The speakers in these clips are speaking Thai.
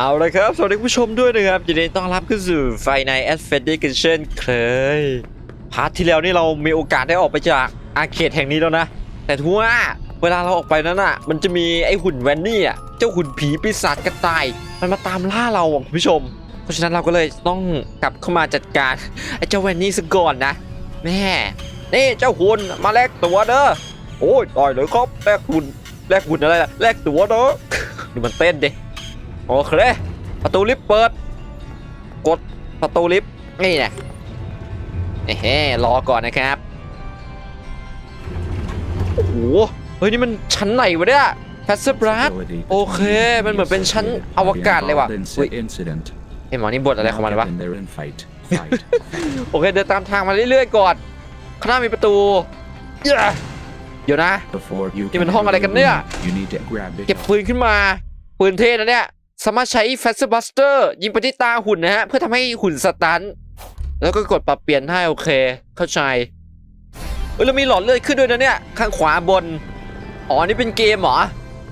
เอาละครับ สวัสดีผู้ชมด้วยนะครับยินดีต้อนรับเข้าสู่ไฟในแอดเฟนดี้กันเช่นเคยพาร์ทที่แล้วนี่เรามีโอกาสได้ออกไปจากอาเคดแห่งนี้แล้วนะ แต่ทว่าเวลาเราออกไปนั้นอะ มันจะมีไอ้หุ่นแวนนี่อะ เจ้าหุ่นผีปีศาจกระต่าย มันมาตามล่าเราอะคุณผู้ชม เพราะฉะนั้นเราก็เลยต้องกลับเข้ามาจัดการไอ้เจ้าแวนนี่ซะก่อนนะแม่นี่เจ้าหุ่นมาแลกตัวเด้อโอ้ยต่อยเลยครับแลกหุ่นแลกหุ่นอะไรล่ะแลกตัวเด้อดูมันเต้นดิ โอเค ประตูลิฟต์เปิด กดประตูลิฟต์นี่แหละเฮ้รอก่อนนะครับ โอ้โห เฮ้ยนี่มันชั้นไหนวะเนี่ยแพสเซอร์บรัสโอเค มันเหมือนเป็นชั้นอวกาศเลยว่ะอุ๊ยไอหมอนี่บทอะไรของมันวะ โอเค เดินตามทางมาเรื่อยๆก่อน ข้างหน้ามีประตูเหี้ยเดี๋ยวนะนี่มันห้องอะไรกันเนี่ย เก็บปืนขึ้นมา ปืนเท่นะเนี่ย สามารถใช้ f a s t b u s t e r ยิงไปที่ตาหุ่นนะฮะ เพื่อทำให้หุ่นสตัน แล้วก็กดปรับเปลี่ยนให้โอเค เข้าใจ เออแล้วมีหลอดเลือดขึ้นด้วยนะเนี่ย ข้างขวาบน อ๋อ นี่เป็นเกมเหรอ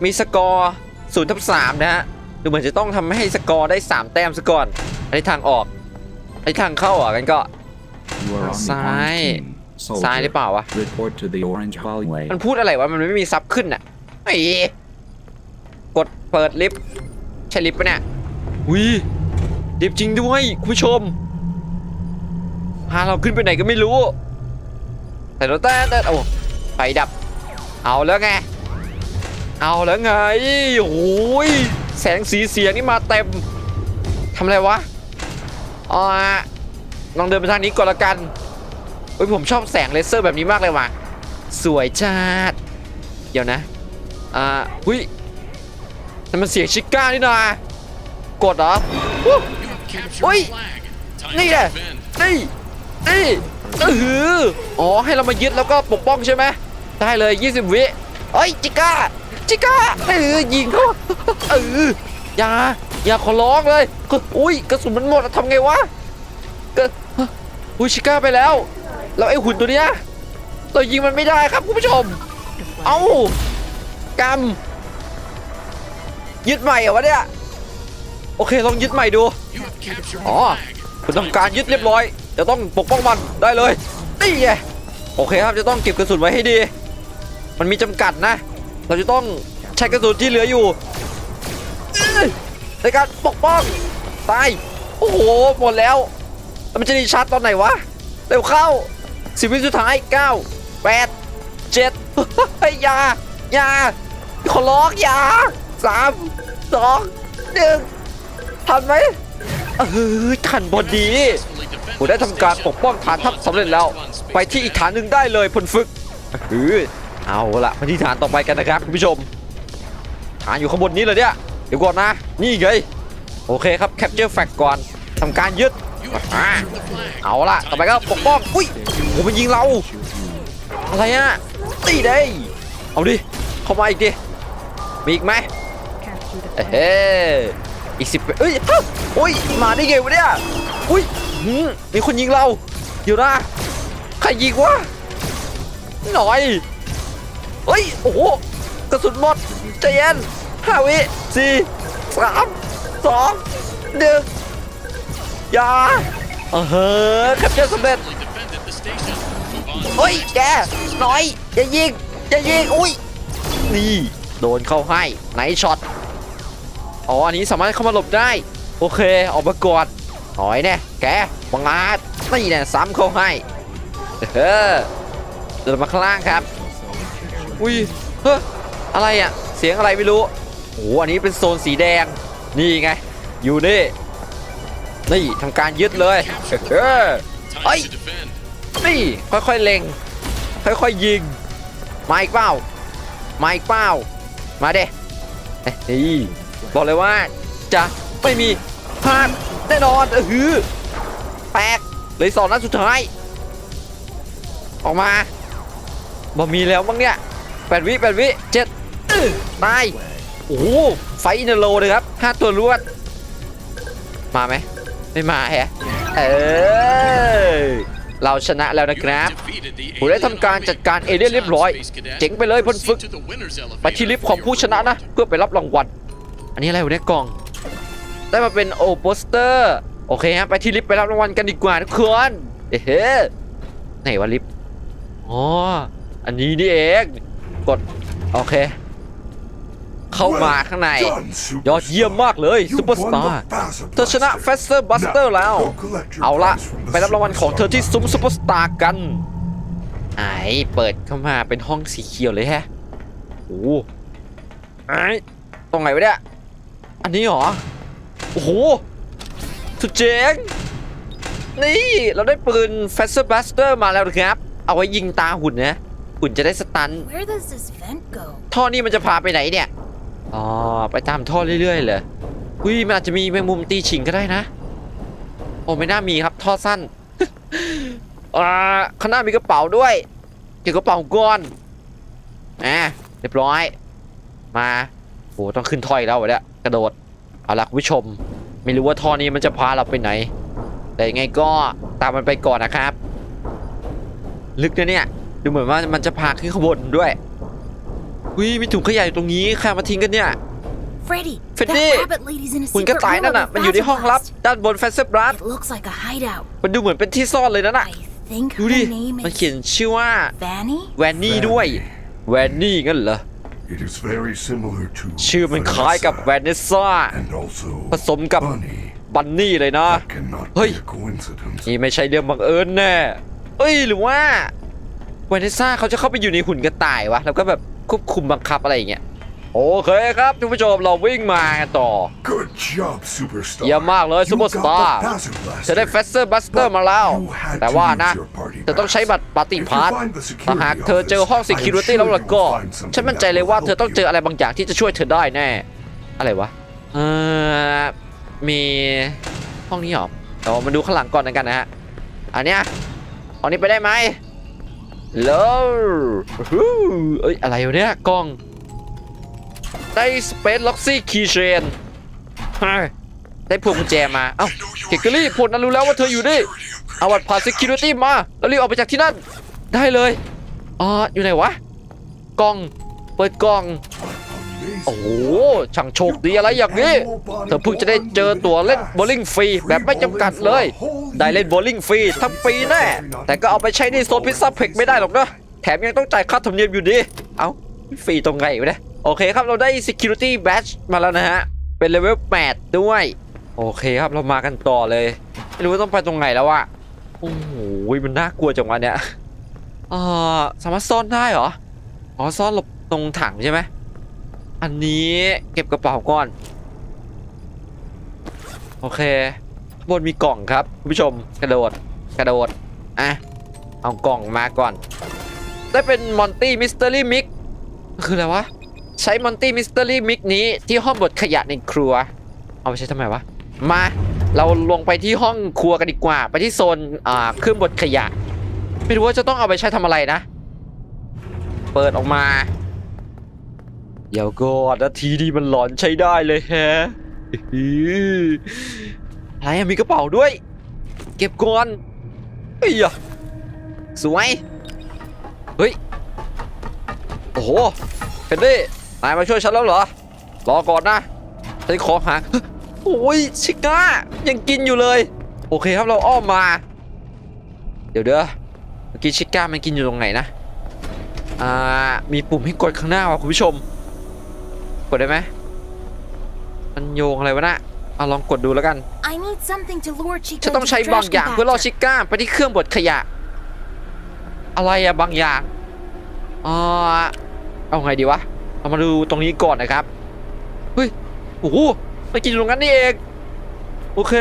มีสกอร์0ทับ3นะฮะ ดูเหมือนจะต้องทำให้สกอร์ได้ 3 แต้มซะก่อน อันนี้ทางออก อันนี้ทางเข้าเหรอะกันก็ ซ้าย ซ้ายหรือเปล่าวะ มันพูดอะไรวะ มันไม่มีซับขึ้นอะไอ้กดเปิดลิฟต์ใช่ลิฟต์ปะเนี่ยวิลิฟต์จริงด้วยคุณผู้ชมพาเราขึ้นไปไหนก็ไม่รู้ แต่เราแต่แต่โอ้ไฟดับ เอาแล้วไง เอาแล้วไงโอ้ยแสงสีเสียงนี่มาเต็มทำอะไรวะอ๋อลองเดินไปทางนี้ก่อนละกันเฮ้ยผมชอบแสงเลเซอร์แบบนี้มากเลยว่ะสวยจัดเดี๋ยวนะอ่าหุย นั่นมันเสียงชิก้านี่นากดเหรอวู้ Oi! Nè! Nè! นี่นี่เอออ๋อให้เรามายึดแล้วก็ปกป้องใช่ไหมได้เลย 20 วิเฮ้ยจิก้าจิก้าเออยิงเขาเอออย่าอย่าขอร้องเลยก็อุ้ยกระสุนมันหมดอะทำไงวะก็อุ้ยชิก้าไปแล้วแล้วไอ้หุ่นตัวเนี้ยเรายิงมันไม่ได้ครับคุณผู้ชม เอ้ากำ ยึดใหม่เหรอวะเนี่ยโอเคลองยึดใหม่ดูอ๋อคุณทำการยึดเรียบร้อยจะต้องปกป้องมันได้เลยนี่ไงโอเคครับจะต้องเก็บกระสุนไว้ให้ดี มันมีจำกัดนะ เราจะต้องใช้กระสุนที่เหลืออยู่ในการปกป้องตายโอ้โหหมดแล้วแล้วมันจะดีชาร์จตอนไหนวะเร็วเข้าสิบวิสุดท้าย9 8 7เฮ้ยยายาขอร้องยา สามสองหนึ่งทันไหมเออทันพอดีผมได้ทำการปกป้องฐานทัพสำเร็จแล้ว ไปที่อีกฐานหนึ่งได้เลยพลฝึกเออเอาละมาที่ฐานต่อไปกันนะครับคุณผู้ชม ฐานอยู่ข้างบนนี้เลยเนี่ยเดี๋ยวก่อนนะ นี่ไงโอเคครับแคปเจอร์แฟกก่อนทำการยึดเอาละต่อไปก็ปกป้องอุ้ยโอ้มันยิงเรา อะไรอะตีได้ เอาดิ เข้ามาอีกดิ มีอีกไหม เฮ้อีกสิบเอ้ยโอ้ยมาได้ไงวะเนี่ยอุ้ยมีคนยิงเราเดี๋ยวนะใครยิงวะหน่อยเฮ้ยโอ้โหกระสุนหมดใจเย็นห้าวิสี่สามสองหนึ่งอย่าเออแคปเจอร์สำเร็จเฮ้ยแกหน่อยอย่ายิงอย่ายิงอุ้ยนี่โดนเข้าให้ไหนช็อต อ๋ออันนี้สามารถเข้ามาหลบได้ โอเคออกมากอดหอยแน่แกบังอาจนี่แน่ซ้ำเข้าให้เออเดินมาข้างล่างครับอุ้ยเฮ้ออะไรอะเสียงอะไรไม่รู้โอ้โหอันนี้เป็นโซนสีแดงนี่ไง อยู่นี่นี่ทำการยึดเลยเออ Oi! นี่ค่อยๆเล็ง ค่อยๆยิงมาอีกเปล่ามาอีกเปล่ามาเด้นี่ บอกเลยว่าจะไม่มีพลาดแน่นอนเออหือแปลกเลยสองนัดสุดท้าย ออกมาบ่มีแล้วมั้งเนี่ยแปดวิแปดวิเจ็ดตายโอ้โหไฟอินโลเลยครับห้าตัวรวด มาไหมไม่มาแฮะเออเราชนะแล้วนะครับผมได้ทำการจัดการเอเลี่ยนเรียบร้อย เจ๋งไปเลยพลฝึกไปที่ลิฟต์ของผู้ชนะนะ เพื่อไปรับรางวัล อันนี้อะไรวะเนี่ยกล่อง ได้มาเป็นโอโปสเตอร์ โอเคฮะไปที่ลิฟต์ไปรับรางวัลกันดีกว่าทุกคนเอ๊ะไหนวะลิฟต์อ๋ออันนี้นี่เองกดโอเค เข้ามาข้างใน ยอดเยี่ยมมากเลยซูเปอร์สตาร์เธอชนะเฟสเซอร์บัสเตอร์แล้ว เอาละไปรับรางวัลของเธอที่ซุ้มซูเปอร์สตาร์กันไอ้เปิดเข้ามาเป็นห้องสีเขียวเลยแฮะโอ้โหไอ้ตรงไหนวะเนี่ย อันนี้เหรอ โอ้โห สุดเจ๋ง นี่ เราได้ปืนเฟสเซอร์บัสเตอร์มาแล้วนะครับ เอาไว้ยิงตาหุ่นนะ หุ่นจะได้สตัน Where does this vent go? ท่อนี้มันจะพาไปไหนเนี่ย อ๋อ ไปตามท่อเรื่อยๆเลยอุ้ย มันอาจจะมีแมงมุมตีฉิงก็ได้นะ โอ้ไม่น่ามีครับ ท่อสั้นอ่าข้างหน้ามีกระเป๋าด้วย เก็บกระเป๋าก่อนอะเรียบร้อย มาโอ้ต้องขึ้นท่ออีกแล้ววะเนี่ย กระโดด เอาล่ะคุณผู้ชม ไม่รู้ว่าท่อนี้มันจะพาเราไปไหน แต่ยังไงก็ตามมันไปก่อนนะครับ ลึกนะเนี่ย ดูเหมือนว่ามันจะพาขึ้นข้างบนด้วยอุ้ยมีถุงขยะอยู่ตรงนี้ใครเอามาทิ้งกันเนี่ย Freddy, Freddy! that rabbit lady's in a หุ่นกระ secret ต่าย room นั่น of น่ะ the มันอยู่ในห้องลับ Fazabast. ด้านบนแฟสเซอร์บลัส It looks like a hideout. มันดูเหมือนเป็นที่ซ่อนเลยนั่นน่ะ I think ดู her ดิ name มันเขียน is ชื่อว่า Vanny. แวนนี่ด้วย แวนนี่งั้นเหรอ It is very similar to ชื่อมันคล้ายกับแว Vanessa นเนซ่า and also ผสมกับ Bunny. บันนี่เลยนะ That cannot Hey. be a coincidence. นี่ไม่ใช่เรื่องบังเอิญแน่เอ้ยหรือว่าแวนเนซ่าเขาจะเข้าไปอยู่ในหุ่นกระต่ายวะ แล้วก็แบบควบคุมบังคับอะไรอย่างเงี้ย โอเคครับทุกผู้ชมเราวิ่งมากันต่อ Good job, superstar. เยี่ยมมากเลย You ซูเปอร์สตา got ร์ the Passive Blaster. จะได้เฟสเซอร์บัสเตอร์มาแล้ว แต่ว่านะเธอต้องใช้บัตรปาร์ตี้พาร์ทถ้าหากเธอเจอห้อง Security แล้วล่ะก็ฉันมั่นใจเลยว่าเธอต้องเจออะไรบางอย่างที่จะช่วยเธอได้แน่ อะไรวะเออมีห้องนี้เหรอเดี๋ยวมาดูข้างหลังก่อนนะกันนะฮะอันเนี้ยเอานี้ไปได้ไหมแล้วฮู้เอ้ยอะไรวะเนี่ยกล้อง ได้ Space Loxy Keychain เฮ้ยได้พวงกุญแจมา เอ้าเกกเกอรี่ผลนั้นรู้แล้วว่าเธออยู่นี่เอาบัตรผ่าน security มา แล้วรีบออกไปจากที่นั่น ได้เลยอ่าอยู่ไหนวะ กล่อง เปิดกล่อง โอ้โห ช่างโชคดีอะไรอย่างนี้ เธอเพิ่งจะได้เจอตัวเล่นโบว์ลิ่งฟรีแบบไม่จำกัดเลย ได้เล่นโบว์ลิ่งฟรีทั้งปีแน่ แต่ก็เอาไปใช้ในโซนพิซซ่าเพ็กไม่ได้หรอกนะ แถมยังต้องจ่ายค่าธรรมเนียมอยู่ดี เอ้า ฟรีตรงไงวะเนี่ย โอเคครับเราได้ security badge มาแล้วนะฮะ เป็นเลเวล8ด้วย โอเคครับเรามากันต่อเลย ไม่รู้ว่าต้องไปตรงไหนแล้วอะโอ้โหมันน่ากลัวจังวะเนี่ยเออสามารถซ่อนได้เหรอ อ๋อซ่อนหลบตรงถังใช่ไหม อันนี้เก็บกระเป๋าก่อน โอเคข้างบนมีกล่องครับคุณผู้ชมกระโดดกระโดดอะเอากล่องมาก่อน ได้เป็นมอนตี้มิส t ต r รี่มิกคืออะไรวะ ใช้มอนตี้มิส t ต r รี่มิกนี้ที่ห้องบดขยะในครัว เอาไปใช้ทำไมวะ มา เราลงไปที่ห้องครัวกันดีกว่า ไปที่โซนอ่าเครื่องบดขยะ ไม่รู้ว่าจะต้องเอาไปใช้ทำอะไรนะ เปิดออกมา เดี๋ยวก่อนนาทีนี้มันหลอนใช้ได้เลยแฮะอื้ออะไรมีกระเป๋าด้วย เก็บก่อนเฮ้ยะสวย เฮ้ย โอ้โหเฟนดี้ นายมาช่วยฉันแล้วเหรอ รอก่อนนะฉันขอหาโอ้ยชิก้ายังกินอยู่เลย โอเคครับเราอ้อมมา เดี๋ยวเด้อเมื่อกี้ชิก้ามันกินอยู่ตรงไหนนะอ่ามีปุ่มให้กดข้างหน้าว่ะคุณผู้ชม กดได้ไหมมันโยงอะไรวะน่ะเอาลองกดดูแล้วกัน I need something to lure Chico ฉันต้อง into ใช้ the บาง trash อย่างเพื่อล่อ compactor. ชิก้าไปที่เครื่องบดขยะ อะไรอะบางอย่างอ่าเอาไงดีวะ เรามาดูตรงนี้ก่อนนะครับ เฮ้ย โอ้โหมันกินอยู่ตรงนั้นนี่เอง โอเค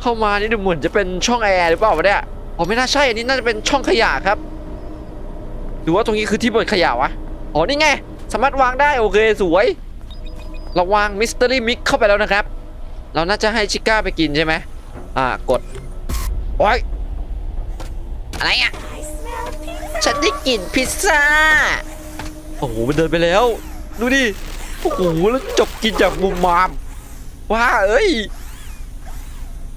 เข้ามานี่ดูเหมือนจะเป็นช่องแอร์หรือเปล่าวะเนี่ยอ๋อไม่น่าใช่ อันนี้น่าจะเป็นช่องขยะครับ หรือว่าตรงนี้คือที่บดขยะวะ อ๋อนี่ไง สามารถวางได้โอเคสวย เราวางมิส t ต r รี่มิกเข้าไปแล้วนะครับ เราน่าจะให้ชิก้าไปกินใช่ไหมอ่ากด โอ้ย อะไรอะ ฉันได้กลิ่นพิซซ่า โอ้โหมันเดินไปแล้ว ดูดิโอ้โหแล้วจบกินจากมุมมามว้าเอ้ย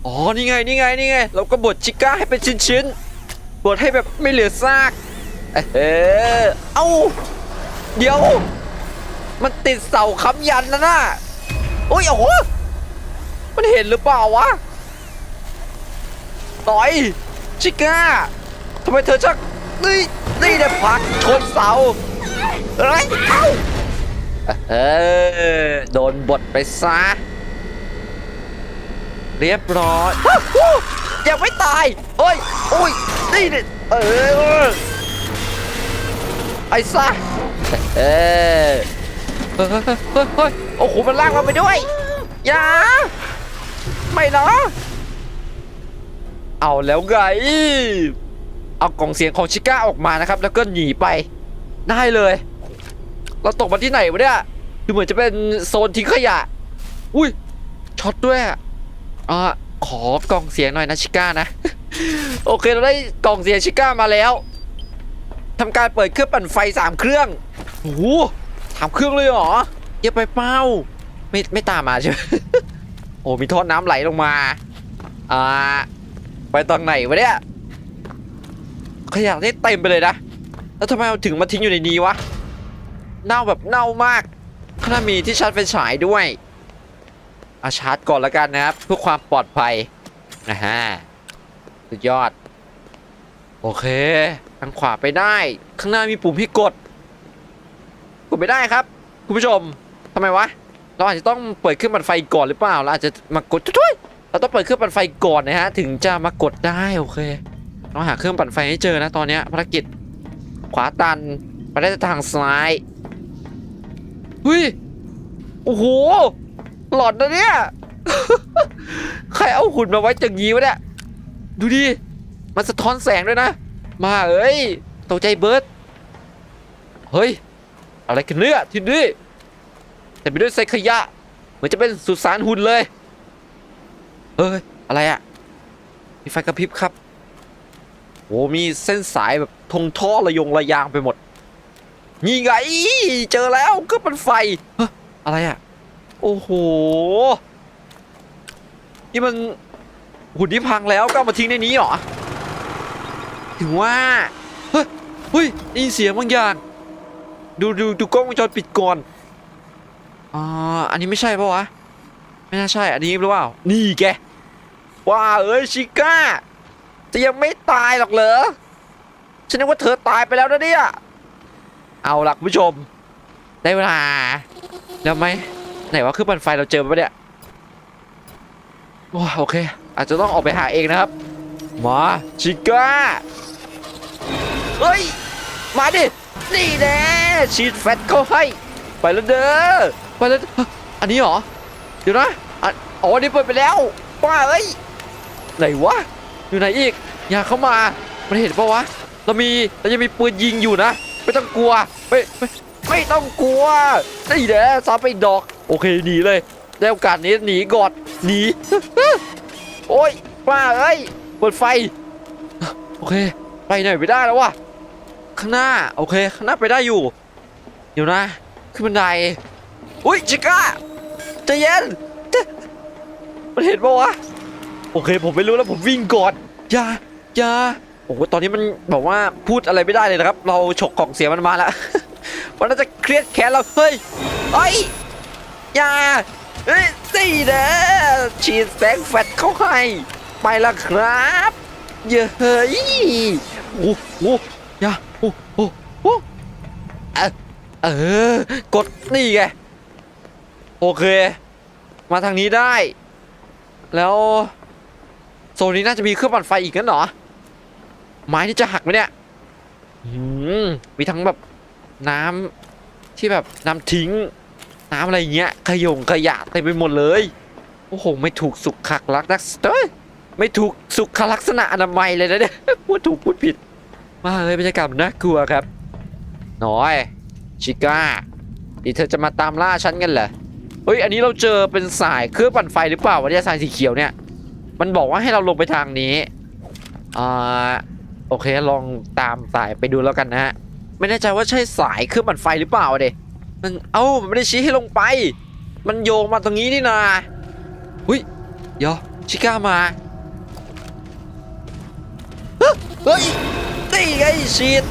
อ๋อนี่ไงนี่ไงนี่ไง เราก็บดชิก้าให้เป็นชิ้นๆบดให้แบบไม่เหลือซากเออเอ้าเดี๋ยว มันติดเสาค้ำยันนะน่ะโอ้ยโอ้โหมันเห็นหรือเปล่าวะต่อยชิก้าทำไมเธอชักนี่นี่เนี่ยผักชนเสา เอ้ยเอ้าเออโดนบทไปซะ เรียบร้อยฮู้ฮู้ยังไม่ตายเอ้ยโอ้ยนี่เนี่ยเออไอ้ซะเออเฮ้ยเฮ้ยเฮ้ยเฮ้ยโอ้โหมันลากเราไปด้วยอย่าไม่นะเอาแล้วไง เอากล่องเสียงของชิก้าออกมานะครับ แล้วก็หนีไป ได้เลย เราตกมาที่ไหนวะเนี่ยคือเหมือนจะเป็นโซนทิ้งขยะ อุ้ยช็อตด้วยอ่าขอกล่องเสียงหน่อยนะชิก้านะ โอเคเราได้กล่องเสียงชิก้ามาแล้วทำการเปิดเครื่องปั่นไฟสามเครื่องโอ้โหสามเครื่องเลยเหรอเยอะไปเป้าไม่ไม่ตามมาใช่ไหมโอ้มีท่อน้ำไหลลงมาอ่าไปตอนไหนวะเนี่ยขยะได้เต็มไปเลยนะ แล้วทำไมเอาถึงมาทิ้งอยู่ในนี้วะ เน่าแบบเน่ามากข้างหน้ามีที่ชาร์จไฟฉายด้วยอาชาร์จก่อนแล้วกันนะครับ เพื่อความปลอดภัยนะฮะสุดยอด โอเค ทางขวาไปได้ ข้างหน้ามีปุ่มให้กด กดไม่ได้ครับ คุณผู้ชมทำไมวะ เราอาจจะต้องเปิดเครื่องปั่นไฟก่อนหรือเปล่าเราอาจจะมากดทุยๆเราต้องเปิดเครื่องปั่นไฟก่อนนะฮะ ถึงจะมากดได้โอเคต้องหาเครื่องปั่นไฟให้เจอนะตอนนี้ภารกิจ ขวาตันไปได้แต่ทางซ้ายเฮ้ยโอ้โหหลอดนะเนี่ยใครเอาหุ่นมาไว้อย่างนี้วะเนี่ยดูดิมันสะท้อนแสงด้วยนะ มาเอ้ยตกใจเบิร์ดเฮ้ยอะไรกันเนี่ยที่นี่แต่ไปด้วยไซขยะเหมือนจะเป็นสุสานหุ่นเลยเฮ้ยอะไรอะมีไฟกระพริบครับ โอ้มีเส้นสายแบบทงท่อระยงระยางไปหมดนี่ไง เจอแล้วก็เป็นไฟเฮ้ยอะไรอะโอ้โห นี่มันหุ่นที่พังแล้วก็มาทิ้งในนี้เหรอถึงว่า เฮ้ยเฮ้ยได้ยินเสียงบางอย่าง ดูดูดูกล้องวงจรปิดก่อนอ่าอันนี้ไม่ใช่ปะวะ ไม่น่าใช่ อันนี้หรือเปล่า นี่แก ว้าเอ้ยชิก้า จะยังไม่ตายหรอกเหรอ ฉันนึกว่าเธอตายไปแล้วนะเนี่ย เอาล่ะคุณผู้ชม ได้เวลา แล้วไหมไหนว่าเครื่องปั่นไฟเราเจอไปเนี่ยว้าโอเค อาจจะต้องออกไปหาเองนะครับมาชิก้าเฮ้ย มาดิ นี่แน่ฉีดแฟตเขาให้ ไปแล้วเด้อ ไปแล้ว อันนี้เหรอ เดี๋ยวนะอ๋ออันนี้เปิดไปแล้วป้าเอ้ย ไหนวะ อยู่ไหนอีก อย่าเข้ามา มันเห็นปะวะ เรามีเรายังมีปืนยิงอยู่นะ ไม่ต้องกลัว ไม่ไม่ไม่ต้องกลัวนี่แหละซ้ำไปดอก โอเคหนีเลยได้โอกาสนี้หนีกอนหนี โอ้ยป้าเอ้ยเปิดไฟ โอเค ไปไหนไม่ได้แล้ววะข้างหน้า โอเค ข้างหน้าไปได้อยู่ เดี๋ยวนะ ขึ้นบันได อุ้ยชิก้าใจเย็น มันเห็นปะวะ โอเค ผมไม่รู้แล้วผมวิ่งก่อนอย่าอย่าโอ้โหตอนนี้มันบอกว่าพูดอะไรไม่ได้เลยนะครับ เราฉกกล่องเสียงมันมาแล้วมันน่าจะเครียดแค้นเราเฮ้ยเฮ้ยอย่าเฮ้ยสี่เด้อฉีดแสงแฟลชเข้าให้ไปแล้วครับเย้เฮ้ยโอ้โหอย่าโอ้โหโอ้เออเออกดนี่ไงโอเค มาทางนี้ได้ แล้ว โซนนี้น่าจะมีเครื่องปั่นไฟอีกงั้นเหรอ ไม้นี่จะหักไหมเนี่ยมมีทั้งแบบน้ำที่แบบน้ำทิ้ง น้ำอะไรเงี้ย ขยงขยะเต็มไปหมดเลย โอ้โห ไม่ถูกสุขลักษณะเอ้ยไม่ถูกสุขลักษณะอนามัยเลยนะเนี่ยพูดถูกพูดผิด มาเลยบรรยากาศนน่ากลัวครับ น้อย ชิก้านี่เธอจะมาตามล่าฉันกันเหรอเฮ้ยอันนี้เราเจอเป็นสายเครื่องปั่นไฟหรือเปล่าวะเนี่ยสายสีเขียวเนี่ย มันบอกว่าให้เราลงไปทางนี้อ่าโอเคลองตามสายไปดูแล้วกันนะฮะไม่แน่ใจว่าใช่สายเครื่องปั่นไฟหรือเปล่าเดะมันเอ้ามันไม่ได้ชี้ให้ลงไป มันโยงมาตรงนี้นี่นาหุ้ยเดี๋ยวชิก้ามาเฮ้ยเฮ้ยนี่ไงฉีด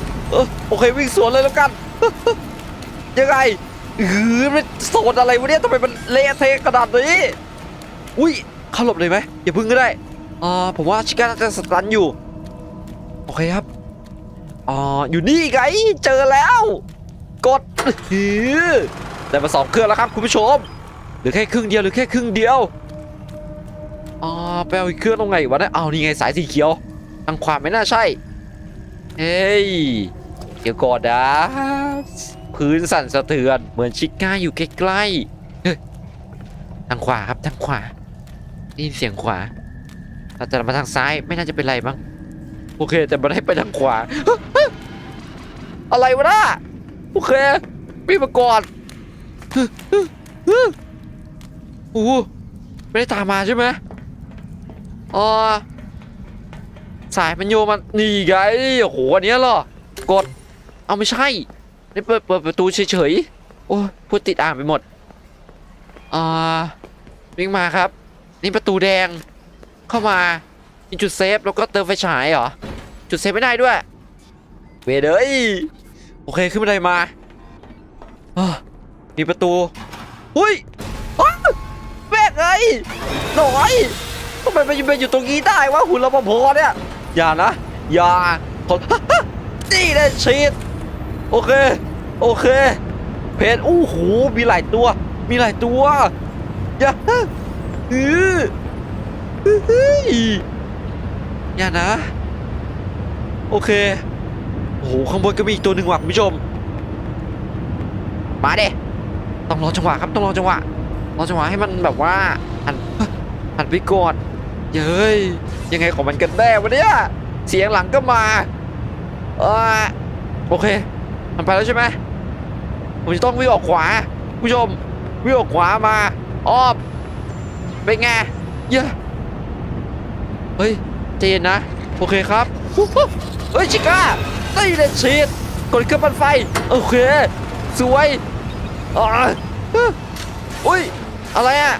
โอเควิ่งสวนเลยแล้วกันยังไงเออมันโซนอะไรวะเนี่ยทำไมมันเละเทะขนาดนี้อุ้ย เข้าหลบเลยไหมอย่าพึ่งก็ได้อ่าผมว่าชิก้าน่าจะสตันอยู่ โอเคครับอ่าอยู่นี่ไงเจอแล้ว กดฮือได้มาสองเครื่องแล้วครับคุณผู้ชมหรือแค่ครึ่งเดียวหรือแค่ครึ่งเดียวอ่าไปเอาอีกเครื่องตรงไหนวะเนี่ยเอานี่ไงสายสีเขียว ทางขวาไม่น่าใช่เฮ้ยเดี๋ยวก่อนนะพื้นสั่นสะเทือนเหมือนชิก้าอยู่ใกล้ๆทางขวาครับทางขวา ได้ยินเสียงขวาเราจะมาทางซ้ายไม่น่าจะเป็นไรมั้งโอเค แต่มันให้ไปทางขวา อะไรวะน่ะโอเคปีมาก่อนโอ้ไม่ได้ตามมาใช่ไหมอ๋อสายมันโยมันนี่ไงโอ้โหอันนี้หรอกดเอาไม่ใช่นี่เปิดเปิดประตูเฉยๆโอ้พูดติดอ่างไปหมดอ่าวิ่งมาครับ นี่ประตูแดงเข้ามามีจุดเซฟแล้วก็เติมไฟฉายเหรอ จุดเซฟไม่ได้ด้วย เวเดยโอเคขึ้นบันไดมาอ่ามีประตูอุ้ยอ้าวแม่งไงหน่อยทำไมมันไปอยู่ตรงนี้ได้วะหุ่นรปภเนี่ยอย่านะอย่าขอนี่เลยชีดโอเค โอเค เพนอู้หูมีหลายตัว มีหลายตัวอย่า อืออื้อหือย่านะ โอเค โอ้โห ข้างบนก็มีอีกตัวหนึ่งว่ะคุณผู้ชม มาเด้ต้องรอจังหวะครับต้องรอจังหวะรอจังหวะให้มันแบบว่าหันหันไปก่อนเย้ยยังไงของมันกันแน่วะเนี่ยเสียงหลังก็มาเออโอเค มันไปแล้วใช่ไหมผมจะต้องวิ่งออกขวา ผู้ชมวิ่งออกขวามาอ้อม เป็นไงเย้เฮ้ยใจเย็นนะ โอเคครับฮู้ฮู้เฮ้ยชิก้าตีเลยชีดกดเครื่องปั่นไฟ โอเค สวยอ่าอุ้ย อะไรอะ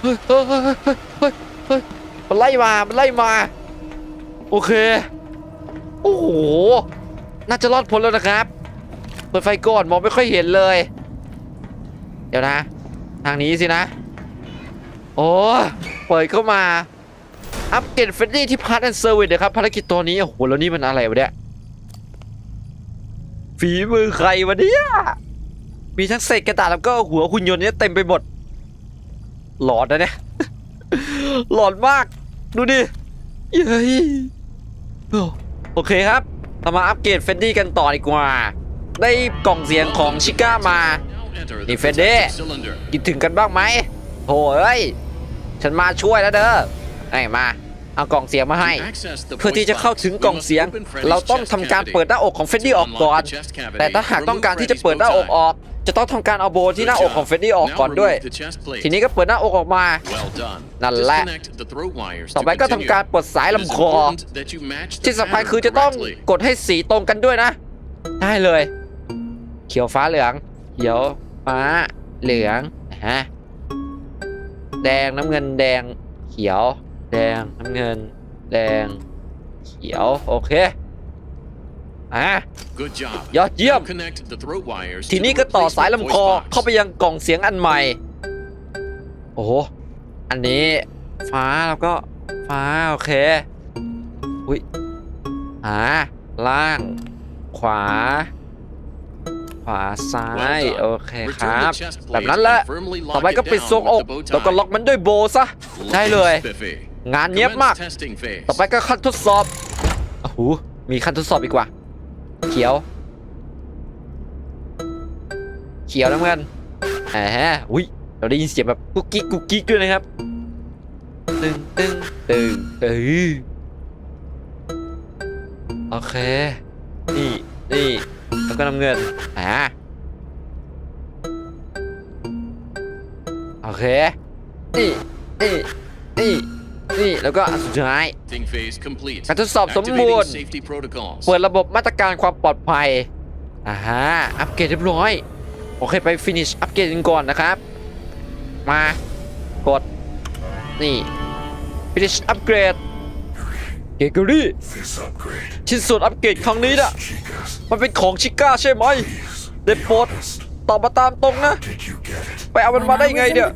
เฮ้ยเฮ้ยเฮ้ยเฮ้ยเฮ้ยเฮ้ยมันไล่มา มันไล่มา โอเค โอ้โห น่าจะรอดพ้นแล้วนะครับ เปิดไฟก่อน มองไม่ค่อยเห็นเลย เดี๋ยวนะ ทางนี้สินะโอ้เปิดเข้ามา อัปเกรดเฟรนดี้ที่พาร์ทแอนด์เซอร์วิสนะครับภารกิจตัวนี้ โอ้โห แล้วนี่มันอะไรวะเนี่ยฝีมือใครวะเนี่ย มีทั้งเศษกระดาษแล้วก็หัวหุ่นยนต์เนี่ยเต็มไปหมด หลอนนะเนี่ย หลอนมาก ดูดิ เย้ยโอ้โอเคครับเรามาอัปเกรดเฟนดี้กันต่อดีกว่า ได้กล่องเสียงของชิก้ามา นี่เฟนดี้คิดถึงกันบ้างไหมโถ่เอ้ย ฉันมาช่วยแล้วเด้อไอ้มาเอากล่องเสียงมาให้ เพื่อที่จะเข้าถึงกล่องเสียง เราต้องทำการเปิดหน้าอกของเฟนดี้ออกก่อน แต่ถ้าหากต้องการที่จะเปิดหน้าอกออก จะต้องทำการเอาโบที่หน้าอกของเฟนดี้ออกก่อนด้วย ทีนี้ก็เปิดหน้าอกออกมา นั่นแหละ ต่อไปก็ทำการปลดสายลำคอ ที่สำคัญคือจะต้องกดให้สีตรงกันด้วยนะ ได้เลย เขียวฟ้าเหลือง เขียวฟ้าเหลืองฮะ แดงน้ำเงินแดงเขียว แดงน้ำเงิน แดง เขียว โอเคอะยอดเยี่ยมทีนี้ก็ต่อสายลำคอเข้าไปยังกล่องเสียงอันใหม่ โอ้โห อันนี้ฟ้าแล้วก็ฟ้า โอเค อุ้ยอ่าล่าง ขวาข วาซ้ายโอเคครับ แบบนั้นแหละต่อไปก็ปิดทรวงอกแล้วก็ล็อกมันด้วยโบซะได้เลย งานเนี้ยบมาก ต่อไปก็ขั้นทดสอบโอ้โหมีขั้นทดสอบอีกว่า เขียว เขียวน้ำเงินอ่าฮะอุ้ยเราได้ยินเสียงแบบกุ๊กกิ๊กกุ๊กกิ๊กด้วยนะครับตึงตึงตึงเออโอเค นี่นี่ แล้วก็น้ำเงินอ่าโอเคนี่นี่นี่นี่แล้วก็อันสุดท้าย การทดสอบสมบูรณ์ เปิดระบบมาตรการความปลอดภัยอ่าฮะอัปเกรดเรียบร้อย โอเคไปฟินิชอัปเกรดกันก่อนนะครับ มากด นี่ฟินิชอัป เกเกอรี่ชิ้นส่วนอัปเกรดครั้งนี้น่ะมันเป็นของชิก้าใช่ไหม is ได้โปรดตอบมาตามตรงนะ ไปเอามันมาได้ไงเนี่ย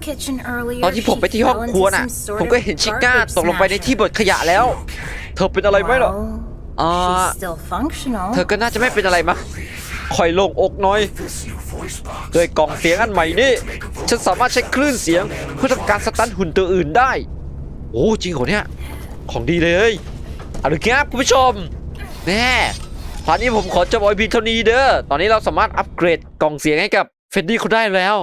ตอนที่ผมไปที่ห้องครัวน่ะ ผมก็เห็นชิก้าตกลงไปในที่บดขยะแล้ว เธอเป็นอะไรไหมหรออ่าเธอก็น่าจะไม่เป็นอะไรมั้งคอยโลงอกหน่อยด้วยกล่องเสียงอันใหม่นี่ฉันสามารถใช้คลื่นเสียงเพื่อทำการสตันหุ่นตัวอื่นได้ โอ้จริงเหรอเนี่ย ของดีเลย เอาละครับคุณผู้ชมแน่พาร์ทนี้ผมขอจบไอพีเท่านี้เด้อตอนนี้เราสามารถอัปเกรดกล่องเสียงให้กับเฟนดี้เขาได้แล้ว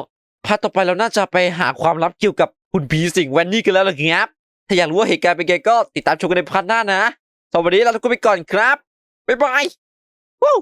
พาร์ทต่อไปเราน่าจะไปหาความลับเกี่ยวกับหุ่นผีสิงแวนนี่กันแล้วล่ะครับถ้าอยากรู้ว่าเหตุการณ์เป็นไงก็ติดตามชมกันในพาร์ทหน้านะสำหรับวันนี้เราทุกคนไปก่อนครับบ๊ายบายวู้